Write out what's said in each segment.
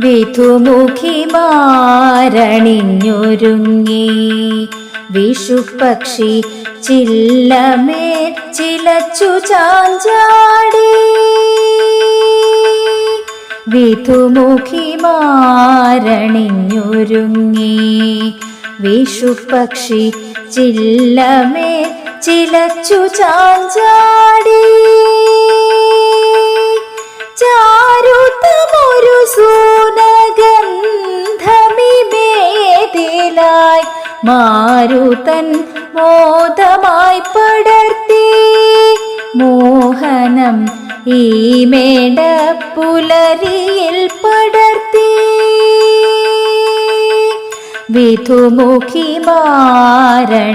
വിധുമുഖിമാരണിഞ്ഞൊരുങ്ങി. വിഷുപക്ഷി ചില്ലമേ ചിലച്ചു ചാഞ്ചാടി. വിധുമുഖിമാരണിഞ്ഞൊരുങ്ങി. വിഷുപക്ഷി ചില്ലമേ ചിലച്ചു ചാഞ്ചാടി. മാരുതൻ മോദമായി പടർത്തി മോഹനം ഈ മേട പുലരിയിൽ പടർത്തി. വിധുമുഖി മാരണിഞ്ഞൊരുങ്ങി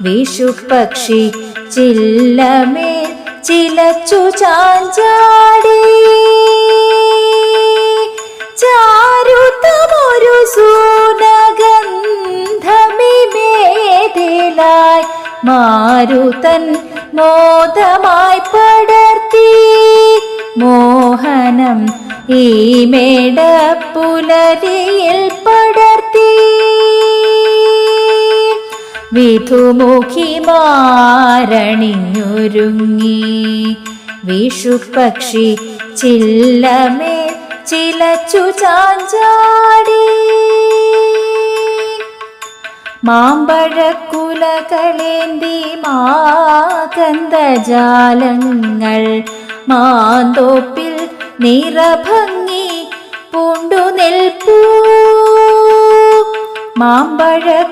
വിഷുപക്ഷി ചില്ലമേ ചിലച്ചു ചാഞ്ചാടി. മാരുതൻ മോദമായി പടർത്തി മോഹനം ഈ മേട പുലരിയിൽ പടർത്തി. വിധുമുഖിമാരണിഞ്ഞൊരുങ്ങി. വിഷുപക്ഷി ചില്ലമേ ചിലച്ചു ചാഞ്ചാടി. മാമ്പഴക്കുലകളേന്തി മാകന്ദജാലങ്ങൾ മാന്തോപ്പിൽ നിറഭംഗി പൂണ്ടു നിൽപ്പൂ മാമ്പഴക്കുലകളേന്തി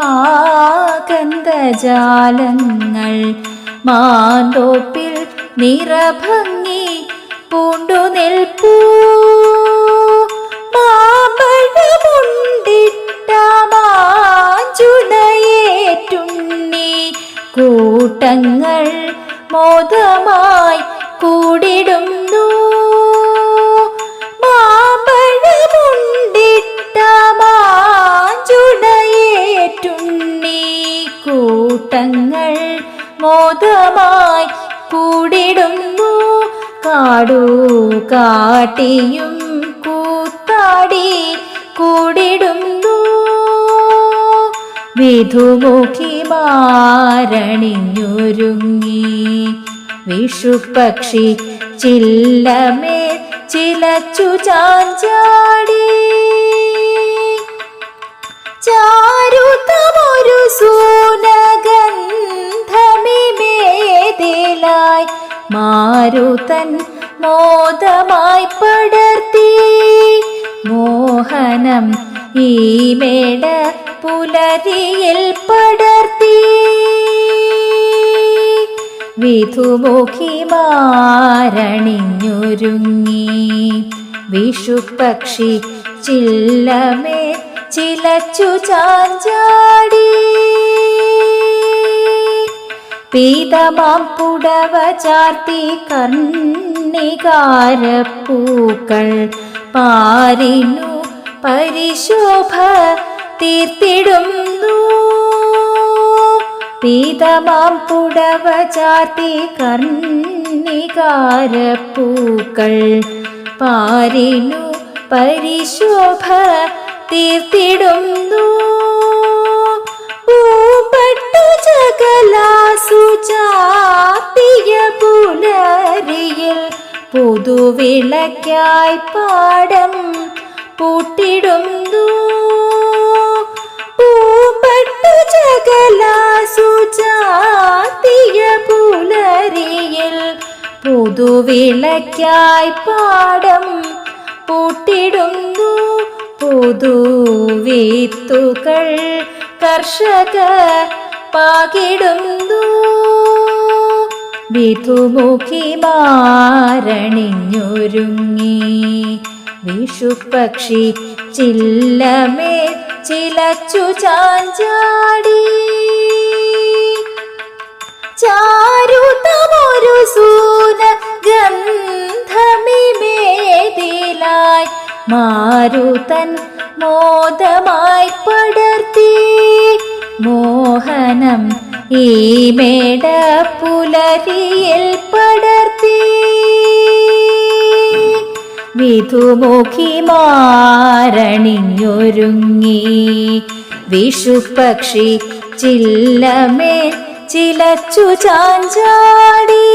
മാകന്ദജാലങ്ങൾ മാന്തോപ്പിൽ നിറഭംഗി പൂണ്ടു നിൽപ്പൂ മാമ്പഴമുണ്ടിട്ട മാഞ്ചുണയേറ്റുണ്ണി കൂട്ടങ്ങൾ മോദമായി കൂടിടുന്നു. മാമ്പഴമുണ്ടിട്ട മാഞ്ചുടയേറ്റുണ്ണി കൂട്ടങ്ങൾ മോദമായി കൂടിടുന്നു. കാടു കാട്ടിയും കൂത്താടി കൂടിടുന്നു. വിധുമുഖിമാരണിഞ്ഞൊരുങ്ങി വിഷുപക്ഷി ചില്ലമേ ചിലച്ചു ചാഞ്ചാടി. ചാരുതമൊരു സൂനഗന്ധമിമേതിലായി മാരുതൻ മോദമായി പടർത്തി. മോഹനം ഈ മേട പുലരിയിൽ പടർത്തി. വിധുമുഖിമാരണിഞ്ഞൊരുങ്ങി. വിഷുപക്ഷി ചില്ലമേ ചിലച്ചു ചാഞ്ചാടി. പീതമാം പുടവ ചാർത്തി കണ്ണികാരപ്പൂക്കൾ പാരിനു പരിശോഭ തീർത്തിടുന്നു. പീതമാം പുടവ ചാർത്തി കർണികാരപ്പൂക്കൾ പാരിനു പരിശോഭ തീർത്തിടുന്നു. പുലരിയിൽ പുതുവിളക്കായി പാടം പൂട്ടിടുന്നു. പൂമ്പട്ടു ചകലാസു ചാത്തിയ പുലരിയിൽ പുതുവിളക്കായി പാടം പൂട്ടിടുന്നു. പുതുവിത്തുകൾ കർഷക പാകിടുന്നു. വിധുമുഖിമാരണിഞ്ഞൊരുങ്ങി. വിഷുപക്ഷി ചില്ലമേ ചിലച്ചു ചാഞ്ചാടി. ചാരുതമൊരു സൂന ഗന്ധമിമേതിലായി മാരുതൻ മോദമായി പടർത്തി. മോഹനം ഈ മേട പുലരിയിൽ വിധുമുഖി മാരണിഞ്ഞൊരുങ്ങി വിഷുപക്ഷി ചില്ലമേൽ ചിലച്ചു ചാഞ്ചാടി.